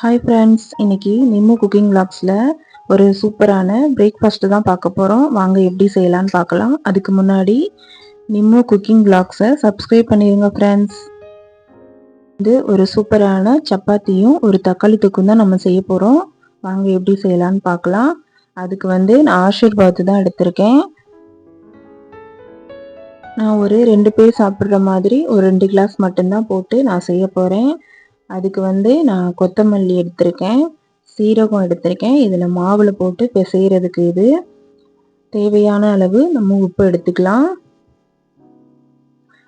Hi friends இன்னைக்கு Nimmu cooking பிளாக்ஸில் ஒரு சூப்பரான பிரேக்ஃபாஸ்ட்டு தான் பார்க்க போகிறோம் வாங்க எப்படி செய்யலான்னு பார்க்கலாம். அதுக்கு முன்னாடி நிம்மு குக்கிங் பிளாக்ஸை சப்ஸ்கிரைப் பண்ணிடுங்க ஃப்ரெண்ட்ஸ் இது ஒரு சூப்பரான சப்பாத்தியும் ஒரு தக்காளி தொக்கும் தான் நம்ம செய்ய போகிறோம் வாங்க எப்படி செய்யலான்னு பார்க்கலாம். அதுக்கு வந்து நான் ஆஷீர்வாத் தான் எடுத்திருக்கேன். நான் ஒரு ரெண்டு பேர் சாப்பிட்ற மாதிரி ஒரு ரெண்டு கிளாஸ் மட்டும்தான் போட்டு நான் செய்ய போகிறேன் அதுக்கு வந்து நான் கொத்தமல்லி எடுத்திருக்கேன் சீரகம் எடுத்திருக்கேன். இதில் மாவில் போட்டு பிசைகிறதுக்கு இது. தேவையான அளவு நம்ம உப்பு எடுத்துக்கலாம்.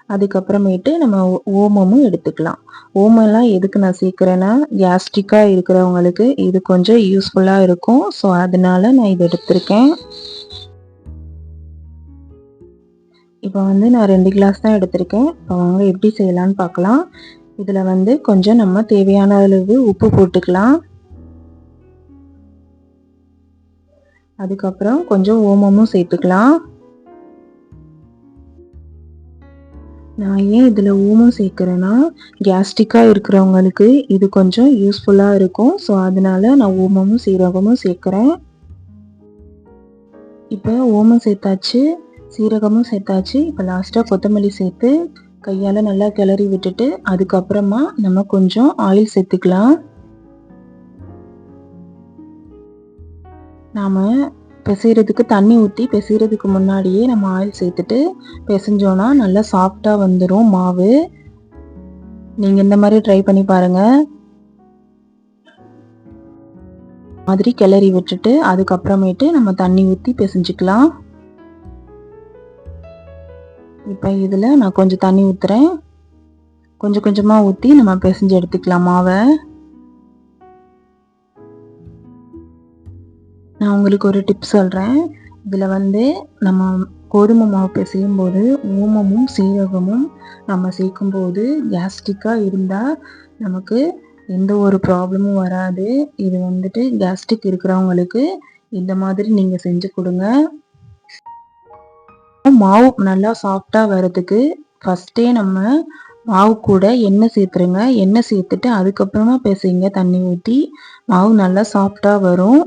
அதுக்கப்புறமேட்டு நம்ம ஓமமும் எடுத்துக்கலாம். ஓமெல்லாம் எதுக்கு நான் சேர்க்குறேன்னா கேஸ்ட்ரிக்காக இருக்கிறவங்களுக்கு இது கொஞ்சம் யூஸ்ஃபுல்லாக இருக்கும். ஸோ அதனால நான் இது எடுத்திருக்கேன். இப்போ வந்து நான் ரெண்டு கிளாஸ் தான் எடுத்திருக்கேன். இப்போ வாங்க எப்படி செய்யலான்னு பார்க்கலாம். இதில் வந்து கொஞ்சம் நம்ம தேவையான அளவு உப்பு போட்டுக்கலாம். அதுக்கப்புறம் கொஞ்சம் ஓமமும் சேர்த்துக்கலாம். நான் ஏன் இதில் ஓமம் சேர்க்குறேன்னா கேஸ்ட்ரிக்காக இருக்கிறவங்களுக்கு இது கொஞ்சம் யூஸ்ஃபுல்லாக இருக்கும். ஸோ அதனால நான் ஓமமும் சீரகமும் சேர்க்குறேன். இப்போ ஓமம் சேர்த்தாச்சு சீரகமும் சேர்த்தாச்சு. இப்போ லாஸ்ட்டாக கொத்தமல்லி சேர்த்து கையால் நல்லா கிளறி விட்டுட்டு அதுக்கப்புறமா நம்ம கொஞ்சம் ஆயில் சேர்த்துக்கலாம். நாம் பிசைகிறதுக்கு தண்ணி ஊற்றி பிசைகிறதுக்கு முன்னாடியே நம்ம ஆயில் சேர்த்துட்டு பிசைஞ்சோன்னா நல்லா சாஃப்டாக வந்துடும் மாவு. நீங்கள் இந்த மாதிரி ட்ரை பண்ணி பாருங்கள் மாதிரி கிளறி விட்டுட்டு அதுக்கப்புறமேட்டு நம்ம தண்ணி ஊற்றி பிசைஞ்சிக்கலாம். இப்போ இதில் நான் கொஞ்சம் தண்ணி ஊற்றுறேன் கொஞ்சம் கொஞ்சமாக ஊற்றி நம்ம பிசைஞ்சு எடுத்துக்கலாம் மாவை. நான் உங்களுக்கு ஒரு டிப் சொல்கிறேன் இதில் வந்து நம்ம கோதுமை மாவு பிசையும் போது ஓமமும் சீரகமும் நம்ம சேர்க்கும்போது கேஸ்ட்ரிக்காக இருந்தால் நமக்கு எந்த ஒரு ப்ராப்ளமும் வராது. இது வந்துட்டு கேஸ்ட்ரிக் இருக்கிறவங்களுக்கு இந்த மாதிரி நீங்கள் செஞ்சு கொடுங்க. மாவு நல்லா சாஃப்டாக வர்றதுக்கு ஃபஸ்ட்டே நம்ம மாவு கூட எண்ணெய் சேர்த்துருங்க. எண்ணெய் சேர்த்துட்டு அதுக்கப்புறமா பேசுங்க தண்ணி ஊற்றி மாவு நல்லா சாஃப்டாக வரும்.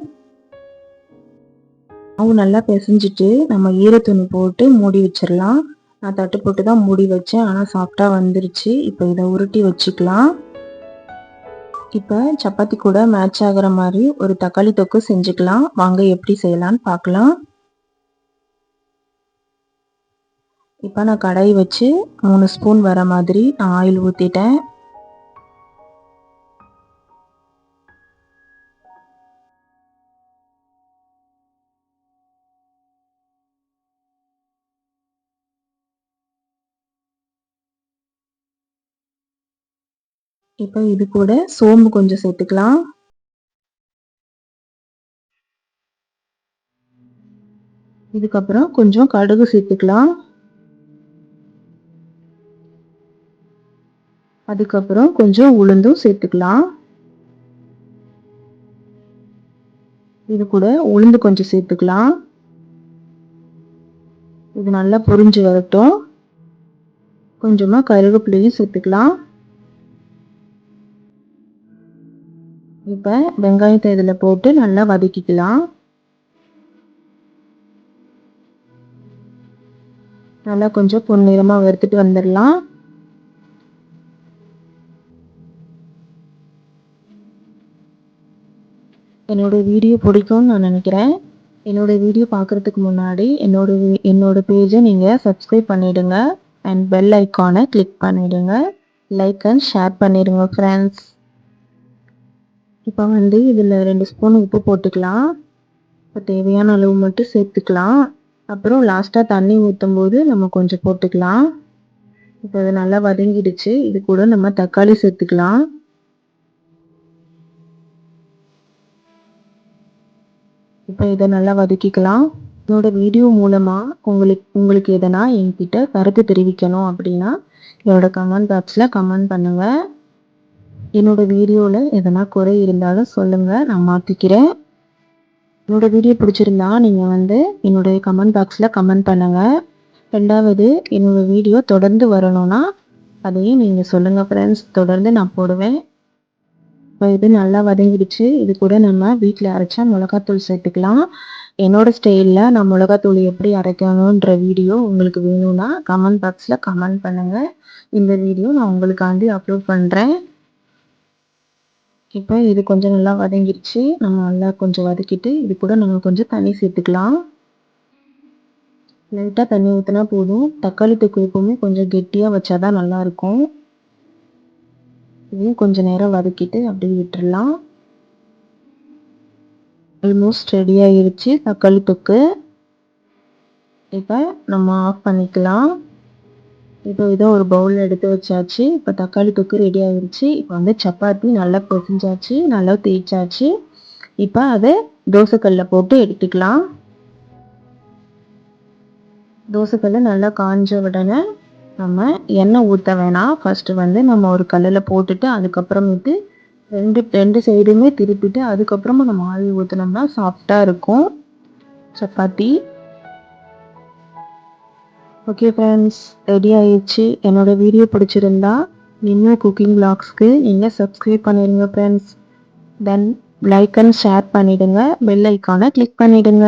மாவு நல்லா பிசைஞ்சிட்டு நம்ம ஈரத்துணி போட்டு மூடி வச்சிடலாம். நான் தட்டு போட்டு தான் மூடி வச்சேன். ஆனால் சாஃப்டாக வந்துருச்சு. இப்போ இதை உருட்டி வச்சுக்கலாம். இப்போ சப்பாத்தி கூட மேட்ச் ஆகிற மாதிரி ஒரு தக்காளி தொக்கு செஞ்சுக்கலாம். வாங்க எப்படி செய்யலான்னு பார்க்கலாம். இப்போ நான் கடாய் வச்சு மூணு ஸ்பூன் வர மாதிரி நான் ஆயில் ஊற்றிட்டேன் இப்போ இது கூட சோம்பு கொஞ்சம் சேர்த்துக்கலாம். இதுக்கப்புறம் கொஞ்சம் கடுகு சேர்த்துக்கலாம். அதுக்கப்புறம் கொஞ்சம் உளுந்தும் சேர்த்துக்கலாம். இது கூட உளுந்து கொஞ்சம் சேர்த்துக்கலாம். இது நல்லா பொரிஞ்சு வரட்டும். கொஞ்சமாக கருவேப்பிலையும் சேர்த்துக்கலாம். இப்போ வெங்காயத்தை இதில் போட்டு நல்லா வதக்கிக்கலாம். நல்லா கொஞ்சம் பொன்னிறமாக வறுத்துட்டு வந்துடலாம். என்னோடய வீடியோ பிடிக்கும்னு நான் நினைக்கிறேன். என்னோடய வீடியோ பார்க்குறதுக்கு முன்னாடி என்னோட என்னோடய பேஜை நீங்கள் சப்ஸ்கிரைப் பண்ணிவிடுங்க அண்ட் பெல் ஐக்கானை கிளிக் பண்ணிவிடுங்க லைக் அண்ட் ஷேர் பண்ணிடுங்க ஃப்ரெண்ட்ஸ் இப்போ வந்து இதில் ரெண்டு ஸ்பூன் உப்பு போட்டுக்கலாம். இப்போ தேவையான அளவு மட்டும் சேர்த்துக்கலாம். அப்புறம் லாஸ்ட்டாக தண்ணி ஊற்றும் போது நம்ம கொஞ்சம் போட்டுக்கலாம். இப்போ அது நல்லா வதங்கிடுச்சு. இது கூட நம்ம தக்காளி சேர்த்துக்கலாம். இப்போ இதை நல்லா வதக்கிக்கலாம். இதோட வீடியோ மூலமாக உங்களுக்கு உங்களுக்கு எதனா என்கிட்ட கருத்து தெரிவிக்கணும் அப்படின்னா என்னோட கமெண்ட் பாக்ஸில் கமெண்ட் பண்ணுங்கள் என்னோட வீடியோவில் எதனா குறை இருந்தாலும் சொல்லுங்கள் நான் மாற்றிக்கிறேன் என்னோட வீடியோ பிடிச்சிருந்தா நீங்கள் வந்து என்னுடைய கமெண்ட் பாக்ஸில் கமெண்ட் பண்ணுங்கள் ரெண்டாவது என்னோடய வீடியோ தொடர்ந்து வரணும்னா அதையும் நீங்கள் சொல்லுங்கள் ஃப்ரெண்ட்ஸ் தொடர்ந்து நான் போடுவேன். இப்போ இது நல்லா வதங்கிடுச்சு. இது கூட நம்ம வீட்டில் அரைச்சா மிளகாத்தூள் சேர்த்துக்கலாம். என்னோட ஸ்டைலில் நான் மிளகாத்தூள் எப்படி அரைக்கணுன்ற வீடியோ உங்களுக்கு வேணும்னா கமெண்ட் பாக்ஸில் கமெண்ட் பண்ணுங்கள் இந்த வீடியோ நான் உங்களுக்காண்டி அப்லோட் பண்ணுறேன் இப்போ இது கொஞ்சம் நல்லா வதங்கிடுச்சு. நம்ம நல்லா கொஞ்சம் வதக்கிட்டு இது கூட நம்ம கொஞ்சம் தண்ணி சேர்த்துக்கலாம். லைட்டாக தண்ணி ஊற்றினா போதும். தக்காளி தொக்கு எப்பவுமே கொஞ்சம் கெட்டியாக வச்சா தான் நல்லாயிருக்கும் இதையும் கொஞ்சம் நேரம் வதக்கிட்டு அப்படியே விட்டுடலாம் ஆல்மோஸ்ட் ரெடி ஆகிருச்சு தக்காளி தொக்கு. இப்போ நம்ம ஆஃப் பண்ணிக்கலாம். இப்போ இதை ஒரு பவுலில் எடுத்து வச்சாச்சு. இப்போ தக்காளி தொக்கு ரெடி ஆகிருச்சு இப்போ வந்து சப்பாத்தி நல்லா பொசிஞ்சாச்சு நல்லா தேய்ச்சாச்சு. இப்போ அதை தோசைக்கல்லில் போட்டு எடுத்துக்கலாம். தோசைக்கல் நல்லா காஞ்ச உடனே நம்ம எண்ணெய் ஊற்ற வேணாம். ஃபஸ்ட்டு வந்து நம்ம ஒரு கல்லில் போட்டுட்டு அதுக்கப்புறமேட்டு ரெண்டு ரெண்டு சைடுமே திருப்பிட்டு அதுக்கப்புறமா நம்ம ஆவி ஊற்றினோம்னா சாஃப்டாக இருக்கும். சப்பாத்தி. ஓகே ஃப்ரெண்ட்ஸ் ரெடி ஆயிடுச்சு. என்னோடய வீடியோ பிடிச்சிருந்தா இன்னும் குக்கிங் பிளாக்ஸ்க்கு நீங்கள் சப்ஸ்கிரைப் பண்ணிடுங்க friends then like and share பண்ணிவிடுங்க பெல் ஐக்கானை கிளிக் பண்ணிவிடுங்க